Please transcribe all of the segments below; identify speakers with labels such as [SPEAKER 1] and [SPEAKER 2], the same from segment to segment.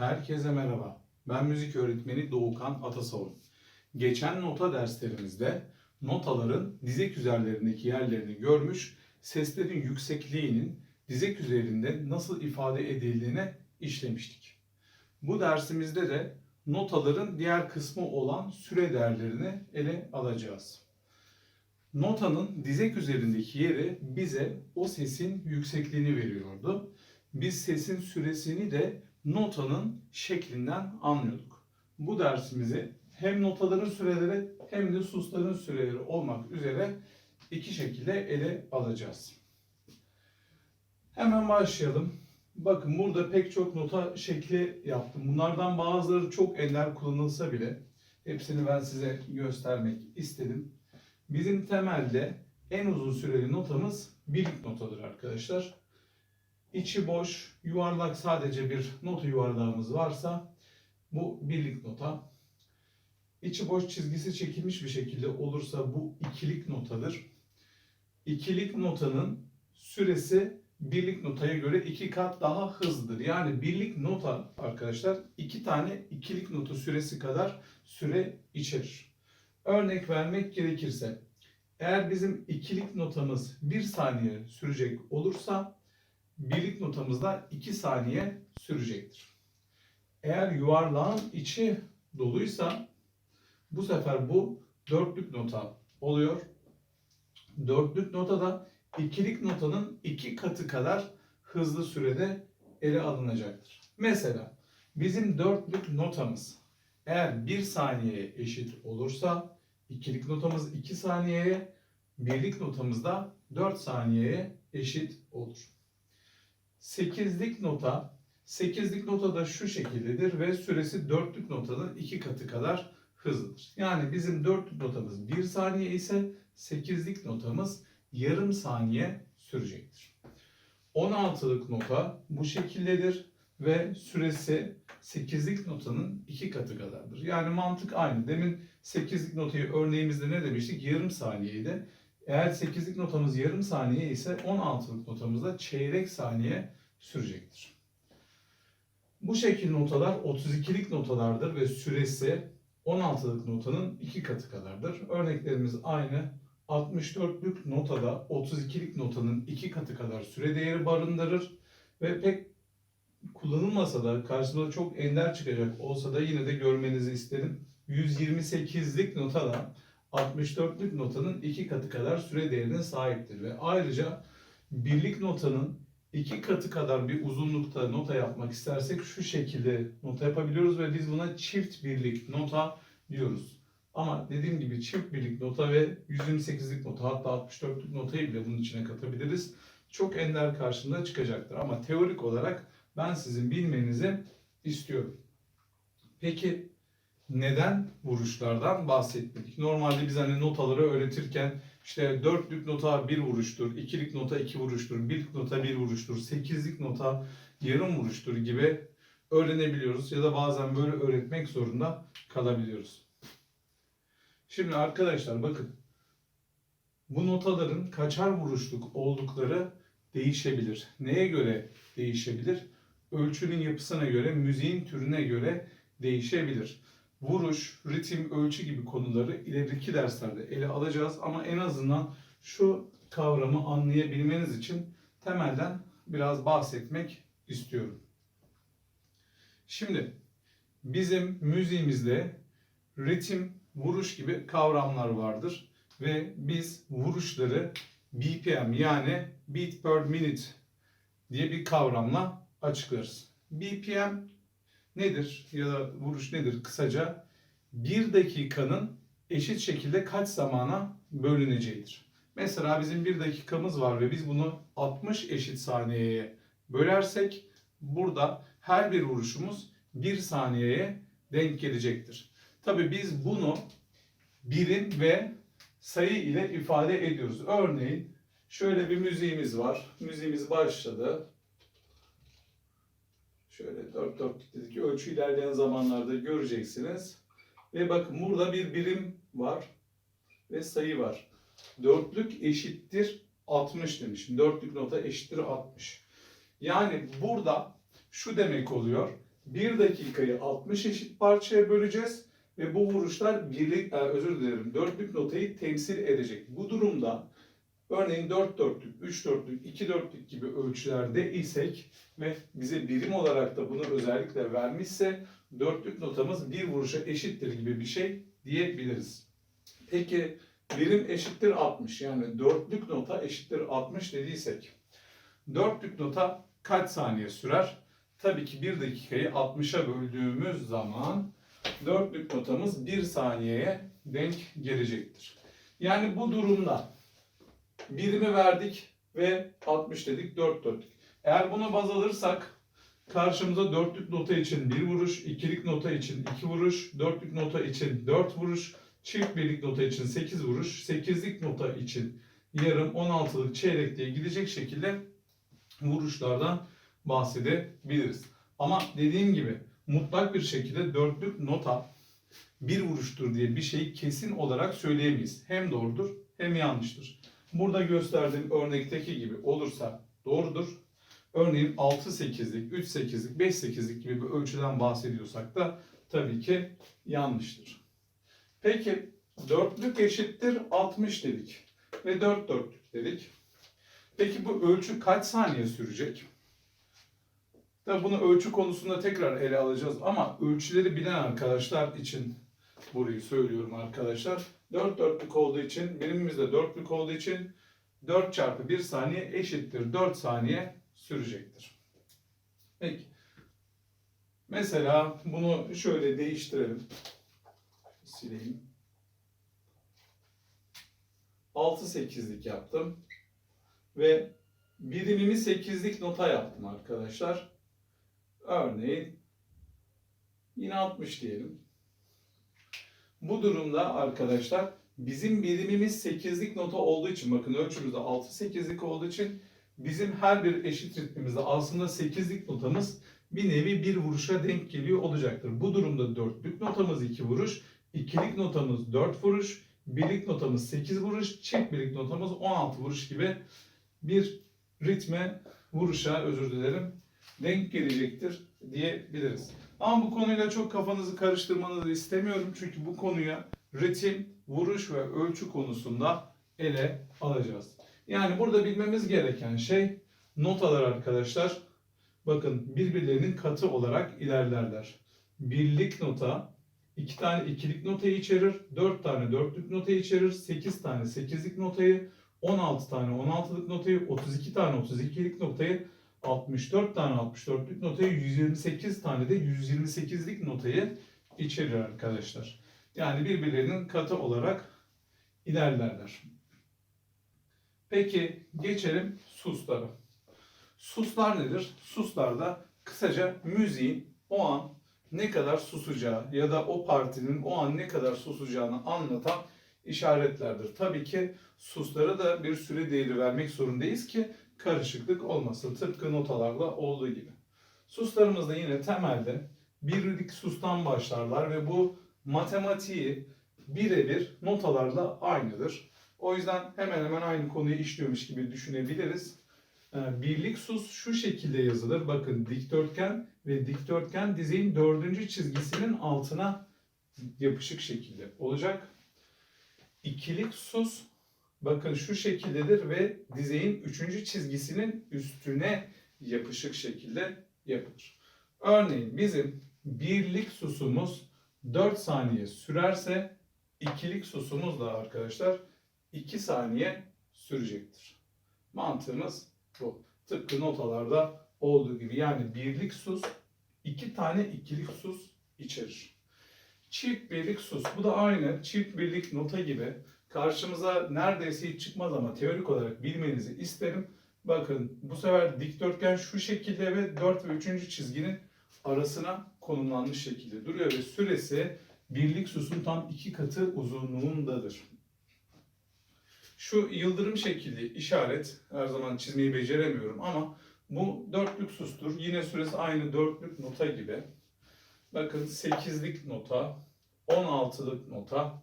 [SPEAKER 1] Herkese merhaba. Ben müzik öğretmeni Doğukan Atasavun. Geçen nota derslerimizde notaların dizek üzerlerindeki yerlerini görmüş, seslerin yüksekliğinin dizek üzerinde nasıl ifade edildiğini işlemiştik. Bu dersimizde de notaların diğer kısmı olan süre değerlerini ele alacağız. Notanın dizek üzerindeki yeri bize o sesin yüksekliğini veriyordu. Biz sesin süresini de notanın şeklinden anlıyorduk. Bu dersimizi hem notaların süreleri hem de susların süreleri olmak üzere iki şekilde ele alacağız. Hemen başlayalım. Bakın burada pek çok nota şekli yaptım. Bunlardan bazıları çok ender kullanılsa bile hepsini ben size göstermek istedim. Bizim temelde en uzun süreli notamız birlik notadır arkadaşlar. İçi boş, yuvarlak sadece bir nota yuvarlağımız varsa bu birlik nota. İçi boş çizgisi çekilmiş bir şekilde olursa bu ikilik notadır. İkilik notanın süresi birlik notaya göre iki kat daha hızlıdır. Yani birlik nota arkadaşlar iki tane ikilik nota süresi kadar süre içerir. Örnek vermek gerekirse eğer bizim ikilik notamız bir saniye sürecek olursa birlik notamız da 2 saniye sürecektir. Eğer yuvarlağın içi doluysa bu sefer bu dörtlük nota oluyor. Dörtlük nota da ikilik notanın iki katı kadar hızlı sürede ele alınacaktır. Mesela bizim dörtlük notamız eğer 1 saniyeye eşit olursa ikilik notamız 2 saniyeye, birlik notamız da 4 saniyeye eşit olur. Sekizlik nota, sekizlik nota da şu şekildedir ve süresi dörtlük notanın iki katı kadar hızlıdır. Yani bizim dörtlük notamız 1 saniye ise sekizlik notamız yarım saniye sürecektir. 16'lık nota bu şekildedir ve süresi 8'lik notanın iki katı kadardır. Yani mantık aynı. Demin 8'lik notayı örneğimizde ne demiştik? Yarım saniyeydi. Eğer 8'lik notamız yarım saniye ise 16'lık notamız da çeyrek saniye sürecektir. Bu şekil notalar 32'lik notalardır ve süresi 16'lık notanın iki katı kadardır. Örneklerimiz aynı. 64'lük notada 32'lik notanın iki katı kadar süre değeri barındırır ve pek kullanılmasa da karşımıza çok ender çıkacak olsa da yine de görmenizi isterim. 128'lik notada 64'lük notanın iki katı kadar süre değerine sahiptir ve ayrıca birlik notanın iki katı kadar bir uzunlukta nota yapmak istersek şu şekilde nota yapabiliyoruz ve biz buna çift birlik nota diyoruz. Ama dediğim gibi çift birlik nota ve 128'lik nota hatta 64'lük notayı bile bunun içine katabiliriz. Çok ender karşımıza çıkacaktır ama teorik olarak ben sizin bilmenizi istiyorum. Peki neden vuruşlardan bahsetmedik? Normalde biz hani notaları öğretirken işte dörtlük nota bir vuruştur, ikilik nota iki vuruştur, birlik nota bir vuruştur, sekizlik nota yarım vuruştur gibi öğrenebiliyoruz ya da bazen böyle öğretmek zorunda kalabiliyoruz. Şimdi arkadaşlar bakın bu notaların kaçar vuruşluk oldukları değişebilir. Neye göre değişebilir? Ölçünün yapısına göre, müziğin türüne göre değişebilir. Vuruş, ritim, ölçü gibi konuları ileriki derslerde ele alacağız ama en azından şu kavramı anlayabilmeniz için temelden biraz bahsetmek istiyorum. Şimdi bizim müziğimizde ritim, vuruş gibi kavramlar vardır ve biz vuruşları BPM yani beat per minute diye bir kavramla açıklarız. BPM nedir ya da vuruş nedir kısaca? Bir dakikanın eşit şekilde kaç zamana bölüneceğidir. Mesela bizim bir dakikamız var ve biz bunu 60 eşit saniyeye bölersek burada her bir vuruşumuz bir saniyeye denk gelecektir. Tabi biz bunu birim ve sayı ile ifade ediyoruz. Örneğin şöyle bir müziğimiz var. Müziğimiz başladı. Şöyle dört dörtlük dedik. Ölçü ilerleyen zamanlarda göreceksiniz. Ve bakın burada bir birim var ve sayı var. Dörtlük eşittir 60 demişim. Dörtlük nota eşittir 60. Yani burada şu demek oluyor. 1 dakikayı 60 eşit parçaya böleceğiz ve bu vuruşlar birlik, e, özür dilerim, dörtlük notayı temsil edecek. Bu durumda örneğin 4 dörtlük, 3 dörtlük, 2 dörtlük gibi ölçülerde isek ve bize birim olarak da bunu özellikle vermişse dörtlük notamız bir vuruşa eşittir gibi bir şey diyebiliriz. Peki birim eşittir 60 yani dörtlük nota eşittir 60 dediysek dörtlük nota kaç saniye sürer? Tabii ki 1 dakikayı 60'a böldüğümüz zaman dörtlük notamız 1 saniyeye denk gelecektir. Yani bu durumda birimi verdik ve 60 dedik 4 dörtlük. Eğer buna baz alırsak karşımıza dörtlük nota için 1 vuruş, ikilik nota için 2 vuruş, dörtlük nota için 4 vuruş, çift birlik nota için 8 vuruş, 8'lik nota için yarım, 16'lık çeyrek diye gidecek şekilde vuruşlardan bahsedebiliriz. Ama dediğim gibi mutlak bir şekilde dörtlük nota bir vuruştur diye bir şeyi kesin olarak söyleyemeyiz. Hem doğrudur hem yanlıştır. Burada gösterdiğim örnekteki gibi olursa doğrudur. Örneğin 6-8'lik, 3-8'lik, 5-8'lik gibi bir ölçüden bahsediyorsak da tabii ki yanlıştır. Peki dörtlük eşittir 60 dedik ve 4 dörtlük dedik. Peki bu ölçü kaç saniye sürecek? Tabii bunu ölçü konusunda tekrar ele alacağız ama ölçüleri bilen arkadaşlar için burayı söylüyorum arkadaşlar. 4 dörtlük olduğu için, birimimiz de dörtlük olduğu için 4 çarpı 1 saniye eşittir 4 saniye sürecektir. Peki. Mesela bunu şöyle değiştirelim. Sileyim. 6-8'lik yaptım. Ve birimimi 8'lik nota yaptım arkadaşlar. Örneğin yine 60 diyelim. Bu durumda arkadaşlar bizim birimimiz 8'lik nota olduğu için bakın ölçümüzde 6-8'lik olduğu için bizim her bir eşit ritmimizde aslında 8'lik notamız bir nevi bir vuruşa denk geliyor olacaktır. Bu durumda dörtlük notamız 2 vuruş, ikilik notamız 4 vuruş, birlik notamız 8 vuruş, çift birlik notamız 16 vuruş gibi bir ritme vuruşa özür dilerim denk gelecektir diyebiliriz. Ama bu konuyla çok kafanızı karıştırmanızı istemiyorum. Çünkü bu konuya ritim, vuruş ve ölçü konusunda ele alacağız. Yani burada bilmemiz gereken şey notalar arkadaşlar. Bakın birbirlerinin katı olarak ilerlerler. Birlik nota iki tane ikilik notayı içerir, dört tane dörtlük notayı içerir, sekiz tane sekizlik notayı, 16 tane 16'lık notayı, 32 tane 32'lik notayı, 64 tane 64'lük notayı, 128 tane de 128'lik notayı içerir arkadaşlar. Yani birbirlerinin katı olarak ilerlerler. Peki geçelim suslara. Suslar nedir? Suslar da kısaca müziğin o an ne kadar susacağı ya da o partinin o an ne kadar susacağını anlatan işaretlerdir. Tabii ki suslara da bir süre değeri vermek zorundayız ki karışıklık olmasın. Tıpkı notalarla olduğu gibi. Suslarımız da yine temelde birlik sustan başlarlar ve bu matematiği birebir notalarla aynıdır. O yüzden hemen hemen aynı konuyu işliyormuş gibi düşünebiliriz. Ee, Birlik sus şu şekilde yazılır. Bakın dikdörtgen ve dikdörtgen dizeyin dördüncü çizgisinin altına yapışık şekilde olacak. İkilik sus bakın şu şekildedir ve dizeyin üçüncü çizgisinin üstüne yapışık şekilde yapılır. Örneğin bizim birlik susumuz 4 saniye sürerse ikilik susumuz da arkadaşlar 2 saniye sürecektir. Mantığımız bu. Tıpkı notalarda olduğu gibi yani birlik sus iki tane ikilik sus içerir. Çift birlik sus. Bu da aynı çift birlik nota gibi karşımıza neredeyse hiç çıkmaz ama teorik olarak bilmenizi isterim. Bakın bu sefer dikdörtgen şu şekilde ve 4 ve 3. çizginin arasına konumlanmış şekilde duruyor ve süresi birlik susun tam iki katı uzunluğundadır. Şu yıldırım şekilli işaret her zaman çizmeyi beceremiyorum ama bu dörtlük sustur. Yine süresi aynı dörtlük nota gibi. Bakın 8'lik nota, 16'lık nota,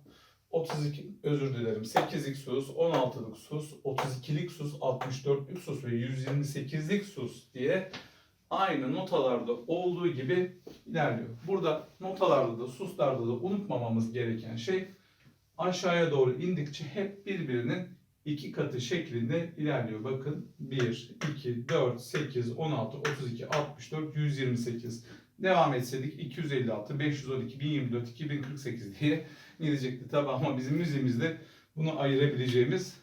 [SPEAKER 1] 32 özür dilerim 8'lik sus, 16'lık sus, 32'lik sus, 64'lük sus ve 128'lik sus diye aynı notalarda olduğu gibi ilerliyor. Burada notalarda da suslarda da unutmamamız gereken şey aşağıya doğru indikçe hep birbirinin iki katı şeklinde ilerliyor. Bakın 1, 2, 4, 8, 16, 32, 64, 128. Devam etseydik 256, 512, 1024, 2048 diye gidecekti tabi ama bizim müziğimizde bunu ayırabileceğimiz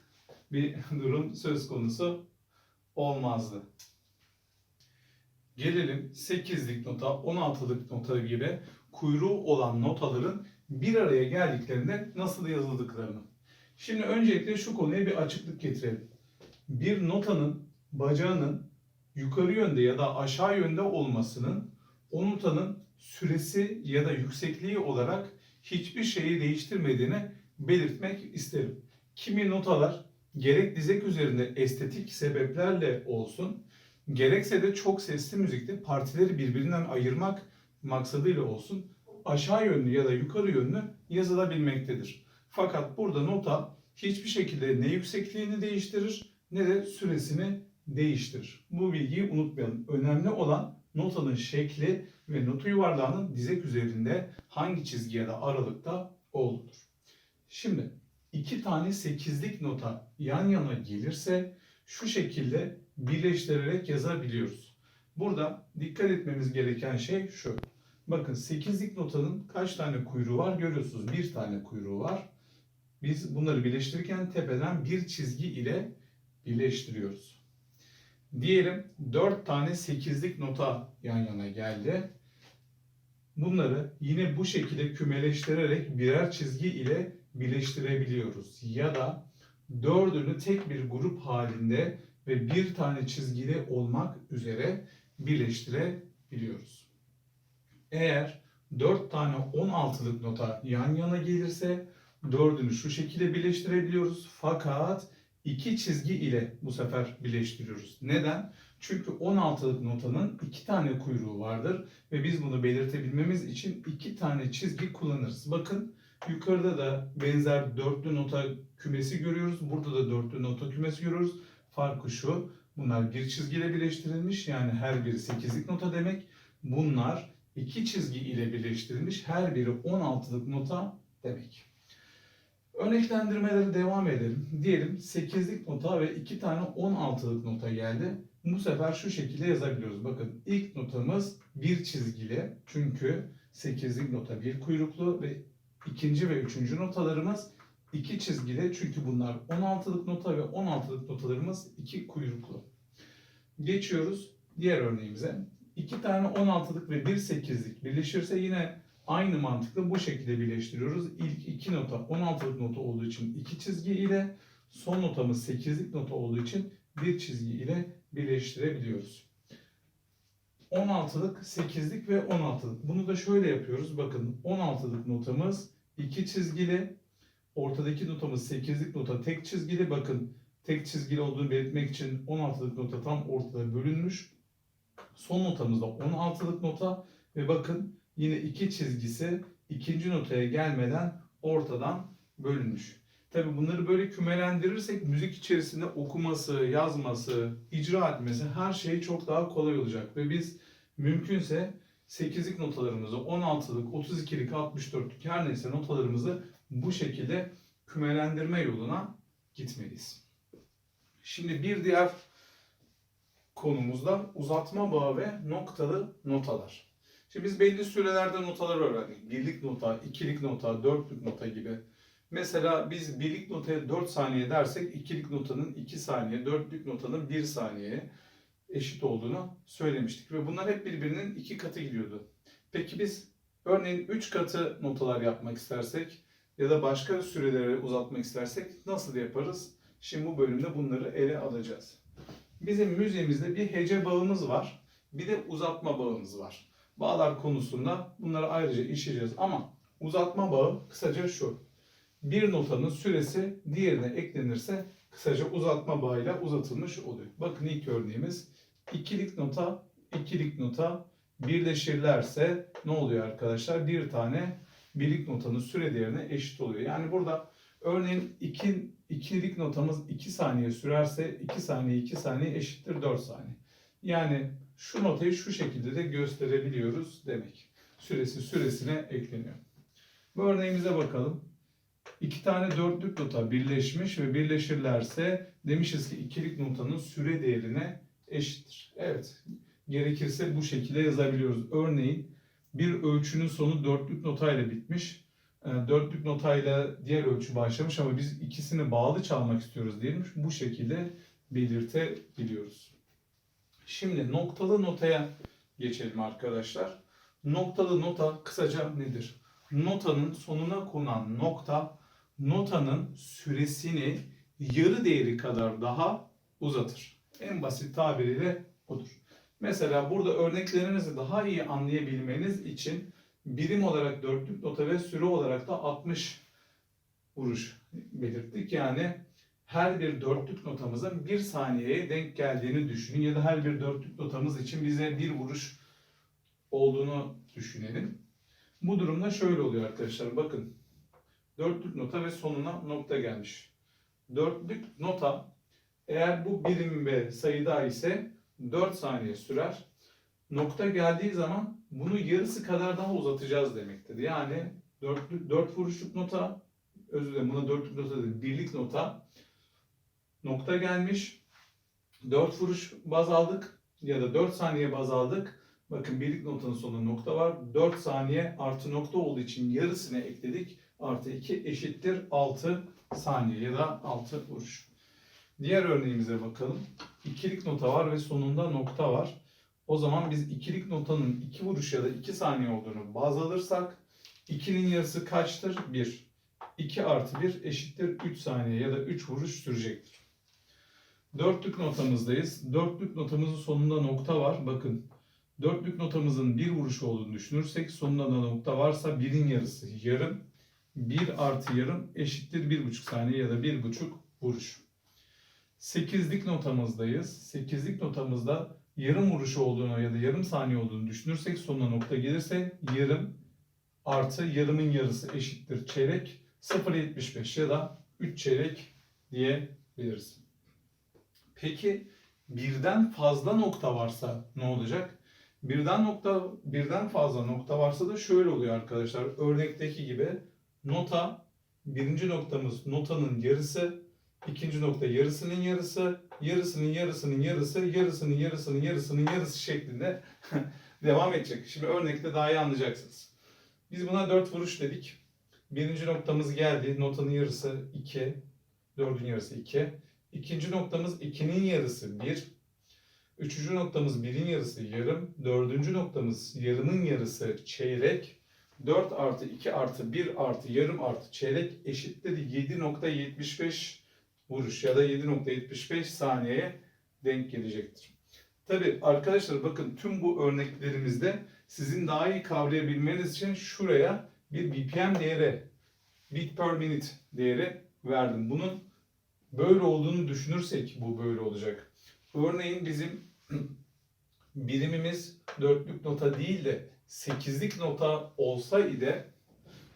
[SPEAKER 1] bir durum söz konusu olmazdı. Gelelim 8'lik nota, 16'lık nota gibi kuyruğu olan notaların bir araya geldiklerinde nasıl yazıldıklarını. Şimdi öncelikle şu konuya bir açıklık getirelim. Bir notanın bacağının yukarı yönde ya da aşağı yönde olmasının o notanın süresi ya da yüksekliği olarak hiçbir şeyi değiştirmediğini belirtmek isterim. Kimi notalar gerek dizek üzerinde estetik sebeplerle olsun, gerekse de çok sesli müzikte partileri birbirinden ayırmak maksadıyla olsun aşağı yönlü ya da yukarı yönlü yazılabilmektedir. Fakat burada nota hiçbir şekilde ne yüksekliğini değiştirir ne de süresini değiştirir. Bu bilgiyi unutmayalım. Önemli olan notanın şekli ve notu yuvarlağının dizek üzerinde hangi çizgi ya da aralıkta olduğudur. Şimdi iki tane sekizlik nota yan yana gelirse şu şekilde birleştirerek yazabiliyoruz. Burada dikkat etmemiz gereken şey şu. Bakın 8'lik notanın kaç tane kuyruğu var görüyorsunuz. Bir tane kuyruğu var. Biz bunları birleştirirken tepeden bir çizgi ile birleştiriyoruz. Diyelim 4 tane 8'lik nota yan yana geldi. Bunları yine bu şekilde kümeleştirerek birer çizgi ile birleştirebiliyoruz. Ya da dördünü tek bir grup halinde ve bir tane çizgili olmak üzere birleştirebiliyoruz. Eğer 4 tane 16'lık nota yan yana gelirse dördünü şu şekilde birleştirebiliyoruz. Fakat iki çizgi ile bu sefer birleştiriyoruz. Neden? Çünkü 16'lık notanın iki tane kuyruğu vardır ve biz bunu belirtebilmemiz için iki tane çizgi kullanırız. Bakın yukarıda da benzer dörtlü nota kümesi görüyoruz. Burada da dörtlü nota kümesi görüyoruz. Farkı şu. Bunlar bir çizgiyle birleştirilmiş. Yani her biri 8'lik nota demek. Bunlar iki çizgi ile birleştirilmiş. Her biri 16'lık nota demek. Örneklendirmelere devam edelim. Diyelim 8'lik nota ve 2 tane 16'lık nota geldi. Bu sefer şu şekilde yazabiliyoruz. Bakın ilk notamız bir çizgili. Çünkü 8'lik nota bir kuyruklu ve ikinci ve üçüncü notalarımız iki çizgili. Çünkü bunlar 16'lık nota ve 16'lık notalarımız iki kuyruklu. Geçiyoruz diğer örneğimize. İki tane 16'lık ve bir 8'lik birleşirse yine aynı mantıkla bu şekilde birleştiriyoruz. İlk iki nota 16'lık nota olduğu için iki çizgi ile son notamız 8'lik nota olduğu için bir çizgi ile birleştirebiliyoruz. 16'lık, 8'lik ve 16'lık. Bunu da şöyle yapıyoruz. Bakın 16'lık notamız iki çizgili. Ortadaki notamız 8'lik nota tek çizgili. Bakın tek çizgili olduğunu belirtmek için 16'lık nota tam ortada bölünmüş. Son notamız da 16'lık nota ve bakın yine iki çizgisi ikinci notaya gelmeden ortadan bölünmüş. Tabi bunları böyle kümelendirirsek müzik içerisinde okuması, yazması, icra etmesi her şey çok daha kolay olacak. Ve biz mümkünse 8'lik notalarımızı, 16'lık, 32'lik, 64'lük her neyse notalarımızı bu şekilde kümelendirme yoluna gitmeliyiz. Şimdi bir diğer konumuzda uzatma bağı ve noktalı notalar. Şimdi biz belli sürelerde notalar öğrendik. Birlik nota, ikilik nota, dörtlük nota gibi. Mesela biz birlik notaya 4 saniye dersek ikilik notanın 2 saniye, dörtlük notanın 1 saniyeye eşit olduğunu söylemiştik. Ve bunlar hep birbirinin iki katı gidiyordu. Peki biz örneğin 3 katı notalar yapmak istersek ya da başka sürelere uzatmak istersek nasıl yaparız? Şimdi bu bölümde bunları ele alacağız. Bizim müziğimizde bir hece bağımız var. Bir de uzatma bağımız var. Bağlar konusunda bunları ayrıca işleyeceğiz ama uzatma bağı kısaca şu. Bir notanın süresi diğerine eklenirse kısaca uzatma bağıyla uzatılmış oluyor. Bakın ilk örneğimiz ikilik nota, ikilik nota birleşirlerse ne oluyor arkadaşlar? Bir tane birlik notanın süre değerine eşit oluyor. Yani burada örneğin iki, ikilik notamız 2 saniye sürerse 2 saniye 2 saniye eşittir 4 saniye. Yani şu notayı şu şekilde de gösterebiliyoruz demek. Süresi süresine ekleniyor. Bu örneğimize bakalım. İki tane dörtlük nota birleşmiş ve birleşirlerse demişiz ki ikilik notanın süre değerine eşittir. Evet, gerekirse bu şekilde yazabiliyoruz. Örneğin bir ölçünün sonu dörtlük notayla bitmiş. E, Dörtlük notayla diğer ölçü başlamış ama biz ikisini bağlı çalmak istiyoruz diyelim. Bu şekilde belirtebiliyoruz. Şimdi noktalı notaya geçelim arkadaşlar. Noktalı nota kısaca nedir? Notanın sonuna konan nokta notanın süresini yarı değeri kadar daha uzatır. En basit tabiriyle budur. Mesela burada örneklerinizi daha iyi anlayabilmeniz için birim olarak dörtlük nota ve süre olarak da 60 vuruş belirttik. Yani her bir dörtlük notamızın bir saniyeye denk geldiğini düşünün ya da her bir dörtlük notamız için bize bir vuruş olduğunu düşünelim. Bu durumda şöyle oluyor arkadaşlar. Bakın dörtlük nota ve sonuna nokta gelmiş. Dörtlük nota eğer bu birim ve sayıda ise 4 saniye sürer. Nokta geldiği zaman bunu yarısı kadar daha uzatacağız demektir. Yani 4, 4 vuruşluk nota, özür dilerim buna dörtlük nota değil, birlik nota. Nokta gelmiş. 4 vuruş baz aldık ya da 4 saniye baz aldık. Bakın birlik notanın sonunda nokta var. 4 saniye artı nokta olduğu için yarısını ekledik. Artı 2 eşittir 6 saniye ya da 6 vuruş. Diğer örneğimize bakalım. İkilik nota var ve sonunda nokta var. O zaman biz ikilik notanın 2 vuruş ya da 2 saniye olduğunu baz alırsak 2'nin yarısı kaçtır? 1. 2 artı 1 eşittir 3 saniye ya da 3 vuruş sürecektir. Dörtlük notamızdayız. Dörtlük notamızın sonunda nokta var. Bakın dörtlük notamızın bir vuruş olduğunu düşünürsek sonunda da nokta varsa birin yarısı yarım. 1 artı yarım eşittir 1,5 saniye ya da 1,5 vuruş. Sekizlik notamızdayız. Sekizlik notamızda yarım vuruş olduğunu ya da yarım saniye olduğunu düşünürsek sonuna nokta gelirse yarım artı yarımın yarısı eşittir çeyrek 0.75 ya da 3 çeyrek diyebiliriz. Peki birden fazla nokta varsa ne olacak? Birden nokta birden fazla nokta varsa da şöyle oluyor arkadaşlar. Örnekteki gibi nota birinci noktamız notanın yarısı, ikinci nokta yarısının yarısı, yarısının yarısının yarısı, yarısının yarısının yarısının yarısı şeklinde devam edecek. Şimdi örnekte daha iyi anlayacaksınız. Biz buna 4 vuruş dedik. Birinci noktamız geldi. Notanın yarısı 2. Dördün yarısı 2. İkinci noktamız 2'nin yarısı 1. Üçüncü noktamız 1'in yarısı yarım. Dördüncü noktamız yarının yarısı çeyrek. 4 artı 2 artı 1 artı yarım artı çeyrek eşittir 7.75 vuruş ya da 7.75 saniyeye denk gelecektir. Tabi arkadaşlar bakın tüm bu örneklerimizde sizin daha iyi kavrayabilmeniz için şuraya bir BPM değeri, bit per minute değeri verdim. Bunun böyle olduğunu düşünürsek bu böyle olacak. Örneğin bizim birimimiz dörtlük nota değil de sekizlik nota olsaydı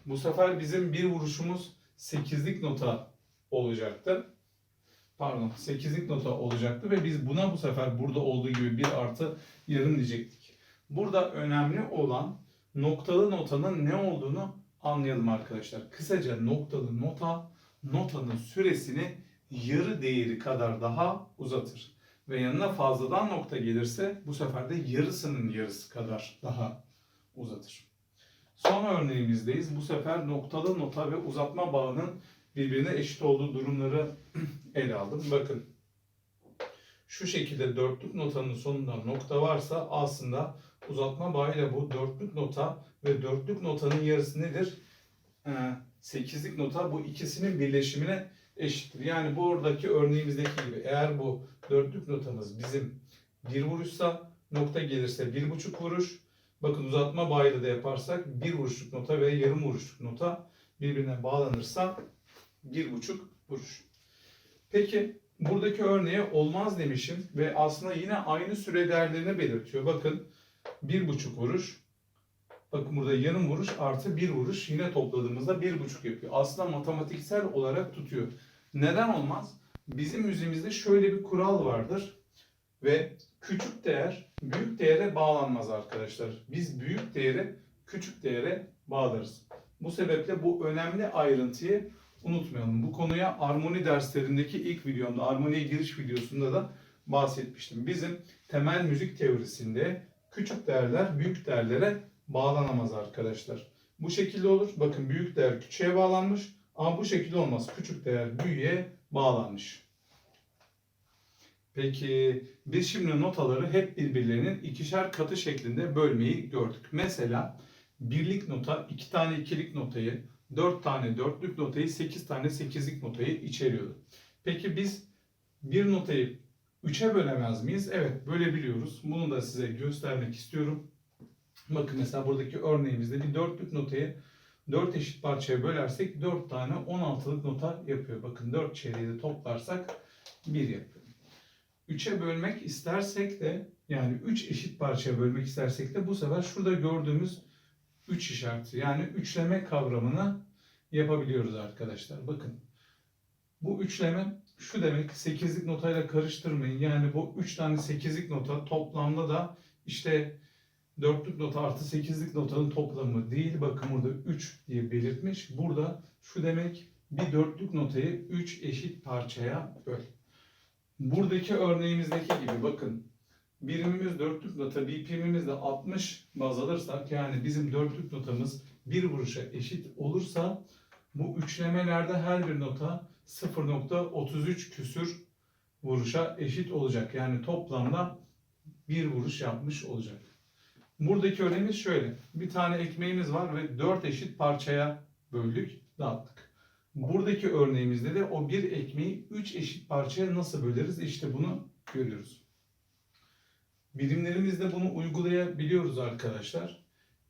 [SPEAKER 1] bu sefer bizim bir vuruşumuz sekizlik nota olacaktı. Pardon sekizlik nota olacaktı ve biz buna bu sefer burada olduğu gibi bir artı yarım diyecektik. Burada önemli olan noktalı notanın ne olduğunu anlayalım arkadaşlar. Kısaca noktalı nota notanın süresini yarı değeri kadar daha uzatır. Ve yanına fazladan nokta gelirse bu sefer de yarısının yarısı kadar daha uzatır. Son örneğimizdeyiz. Bu sefer noktalı nota ve uzatma bağının birbirine eşit olduğu durumları ele aldım. Bakın şu şekilde dörtlük notanın sonunda nokta varsa aslında uzatma bağıyla bu dörtlük nota ve dörtlük notanın yarısı nedir? Ee, sekizlik nota bu ikisinin birleşimine eşittir. Yani buradaki örneğimizdeki gibi eğer bu dörtlük notamız bizim bir vuruşsa nokta gelirse bir buçuk vuruş. Bakın uzatma bağıyla da yaparsak bir vuruşluk nota ve yarım vuruşluk nota birbirine bağlanırsa bir buçuk vuruş. Peki buradaki örneğe olmaz demişim ve aslında yine aynı süre değerlerini belirtiyor. Bakın bir buçuk vuruş. Bakın burada yarım vuruş artı bir vuruş yine topladığımızda bir buçuk yapıyor. Aslında matematiksel olarak tutuyor. Neden olmaz? Bizim müziğimizde şöyle bir kural vardır ve küçük değer büyük değere bağlanmaz arkadaşlar. Biz büyük değeri küçük değere bağlarız. Bu sebeple bu önemli ayrıntıyı unutmayalım. Bu konuya armoni derslerindeki ilk videomda, armoniye giriş videosunda da bahsetmiştim. Bizim temel müzik teorisinde küçük değerler büyük değerlere bağlanamaz arkadaşlar. Bu şekilde olur. Bakın büyük değer küçüğe bağlanmış ama bu şekilde olmaz. Küçük değer büyüğe bağlanmış. Peki biz şimdi notaları hep birbirlerinin ikişer katı şeklinde bölmeyi gördük. Mesela birlik nota iki tane ikilik notayı, dört tane dörtlük notayı, sekiz tane sekizlik notayı içeriyordu. Peki biz bir notayı üçe bölemez miyiz? Evet bölebiliyoruz. Bunu da size göstermek istiyorum. Bakın mesela buradaki örneğimizde bir dörtlük notayı dört eşit parçaya bölersek dört tane 16'lık nota yapıyor. Bakın dört çeyreği de toplarsak bir yapıyor. 3'e bölmek istersek de yani 3 eşit parçaya bölmek istersek de bu sefer şurada gördüğümüz 3 işareti yani üçleme kavramını yapabiliyoruz arkadaşlar. Bakın bu üçleme şu demek 8'lik notayla karıştırmayın. Yani bu 3 tane 8'lik nota toplamda da işte dörtlük nota artı 8'lik notanın toplamı değil. Bakın burada 3 diye belirtmiş. Burada şu demek bir dörtlük notayı 3 eşit parçaya böl. Buradaki örneğimizdeki gibi bakın birimimiz dörtlük nota, BPM'imiz de 60 baz alırsak yani bizim dörtlük notamız bir vuruşa eşit olursa bu üçlemelerde her bir nota 0.33 küsür vuruşa eşit olacak. Yani toplamda bir vuruş yapmış olacak. Buradaki örneğimiz şöyle. Bir tane ekmeğimiz var ve 4 eşit parçaya böldük, dağıttık. Buradaki örneğimizde de o bir ekmeği 3 eşit parçaya nasıl böleriz? İşte bunu görüyoruz. Birimlerimizde bunu uygulayabiliyoruz arkadaşlar.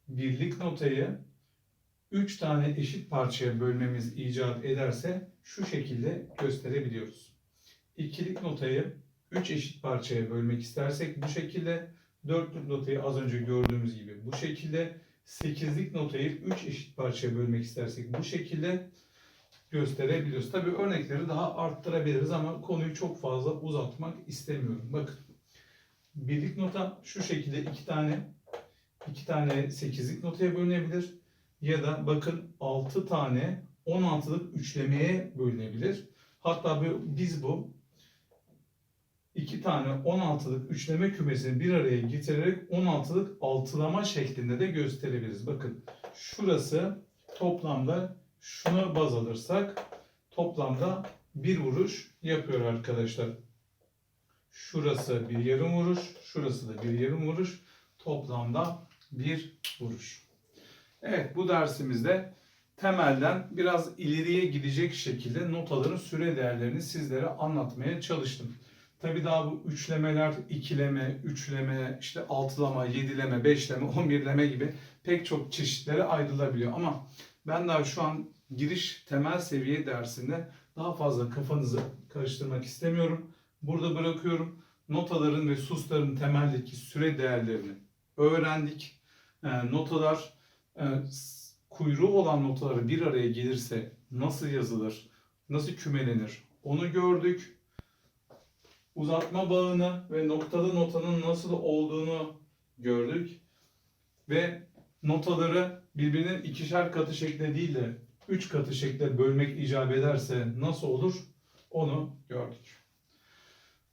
[SPEAKER 1] Birlik notayı 3 tane eşit parçaya bölmemiz icat ederse şu şekilde gösterebiliyoruz. İkilik notayı 3 eşit parçaya bölmek istersek bu şekilde, dörtlük notayı az önce gördüğümüz gibi bu şekilde, sekizlik notayı 3 eşit parçaya bölmek istersek bu şekilde gösterebiliyoruz. Tabii örnekleri daha arttırabiliriz ama konuyu çok fazla uzatmak istemiyorum. Bakın birlik nota şu şekilde iki tane iki tane sekizlik notaya bölünebilir ya da bakın 6 tane 16'lık üçlemeye bölünebilir. Hatta biz bu iki tane 16'lık üçleme kümesini bir araya getirerek 16'lık altılama şeklinde de gösterebiliriz. Bakın şurası toplamda şuna baz alırsak toplamda bir vuruş yapıyor arkadaşlar. Şurası bir yarım vuruş, şurası da bir yarım vuruş. Toplamda bir vuruş. Evet bu dersimizde temelden biraz ileriye gidecek şekilde notaların süre değerlerini sizlere anlatmaya çalıştım. Tabi daha bu üçlemeler, ikileme, üçleme, işte altılama, yedileme, beşleme, on birleme gibi pek çok çeşitlere ayrılabiliyor. Ama ben daha şu an giriş temel seviye dersinde daha fazla kafanızı karıştırmak istemiyorum. Burada bırakıyorum. Notaların ve susların temeldeki süre değerlerini öğrendik. E, notalar e, kuyruğu olan notaları bir araya gelirse nasıl yazılır, nasıl kümelenir onu gördük. Uzatma bağını ve noktalı notanın nasıl olduğunu gördük. Ve notaları birbirinin ikişer katı şeklinde değil de üç katı şeklinde bölmek icap ederse nasıl olur onu gördük.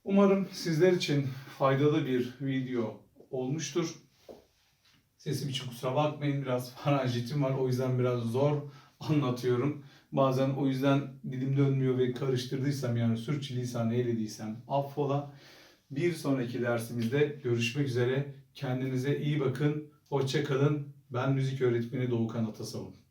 [SPEAKER 1] Umarım sizler için faydalı bir video olmuştur. Sesim için kusura bakmayın biraz faranjitim var o yüzden biraz zor anlatıyorum. Bazen o yüzden dilim dönmüyor ve karıştırdıysam yani sürçülisan eylediysem affola. Bir sonraki dersimizde görüşmek üzere. Kendinize iyi bakın. Hoşça kalın. Ben müzik öğretmeni Doğukan Atasavun.